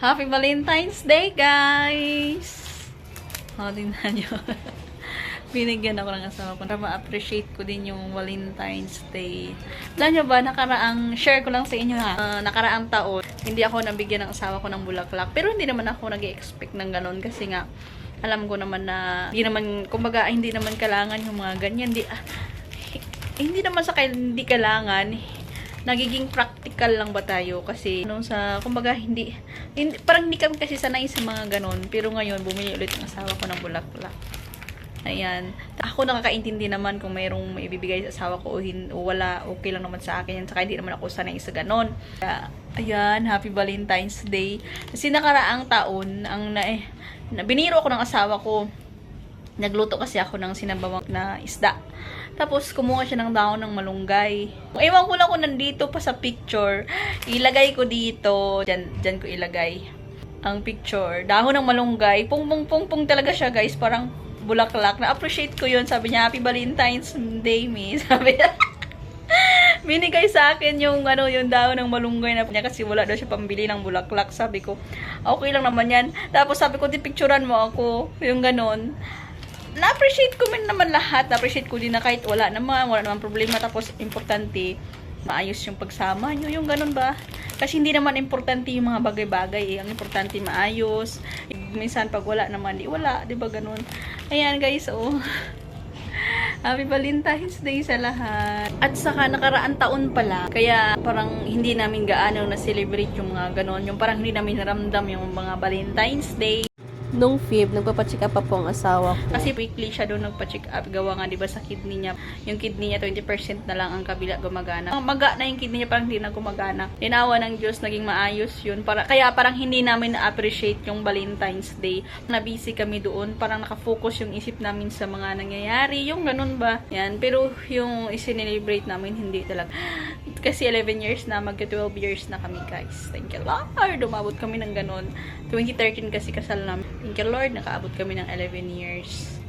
Happy Valentine's Day, guys! O, tingnan nyo. Binigyan ako ng asawa ko para ma-appreciate ko din yung Valentine's Day. Alam nyo ba, nakaraang, share ko lang sa inyo ha, Ah, nakaraang taon, hindi ako nabigyan ng asawa ko ng bulaklak. Pero hindi naman ako nag expect ng ganun kasi nga, alam ko naman na, hindi naman, kumbaga, hindi naman kailangan yung mga ganyan. Hindi, ah, hindi naman sa hindi kailangan nagiging practical lang ba tayo? Kasi nung sa kumbaga hindi, hindi parang hindi kami kasi sanay sa mga ganon. Pero ngayon bumili ulit ng asawa ko ng bulaklak. Ayan. Ako nakakaintindi naman kung mayroong maibibigay sa asawa ko o, wala okay lang naman sa akin. Yan saka hindi naman ako sanay sa ganon. Kaya, ayan happy valentine's day. Kasi nakaraang taon ang na, eh, biniro ako ng asawa ko nagluto kasi ako ng sinabawang na isda. Tapos, kumuha siya ng dahon ng malunggay. Ewan ko lang kung nandito pa sa picture. Ilagay ko dito. Diyan, diyan ko ilagay ang picture. Dahon ng malunggay. Pung, pung, pung, pung talaga siya, guys. Parang bulaklak. Na-appreciate ko yun. Sabi niya, Happy Valentine's Day, me. Sabi niya. Binigay sa akin yung ano yung dahon ng malunggay na niya kasi wala daw siya pambili ng bulaklak. Sabi ko, okay lang naman yan. Tapos sabi ko, di picturean mo ako. Yung ganon na-appreciate ko man naman lahat. Na-appreciate ko din na kahit wala naman, wala naman problema. Tapos, importante, maayos yung pagsama nyo. Yung ganun ba? Kasi hindi naman importante yung mga bagay-bagay. Eh. Ang importante, maayos. Minsan, pag wala naman, di wala. Di ba ganun? Ayan, guys, oh. Happy Valentine's Day sa lahat. At saka nakaraan taon pala, kaya parang hindi namin gaano na-celebrate yung mga ganon. Yung parang hindi namin naramdam yung mga Valentine's Day. Nung Feb, nagpapacheck up pa po ang asawa ko. Kasi weekly siya doon nagpa-check up. Gawa nga, di ba, sa kidney niya. Yung kidney niya, 20% na lang ang kabila gumagana. Maga na yung kidney niya, parang hindi na gumagana. Linawa ng Diyos, naging maayos yun. Para, kaya parang hindi namin na-appreciate yung Valentine's Day. Na-busy kami doon. Parang nakafocus yung isip namin sa mga nangyayari. Yung ganun ba? Yan. Pero yung isinelebrate namin, hindi talaga. Kasi 11 years na, magka 12 years na kami, guys. Thank you, Lord. Umabot kami ng ganun. 2013 kasi kasal namin. Thank you, Lord. Nakaabot kami ng 11 years.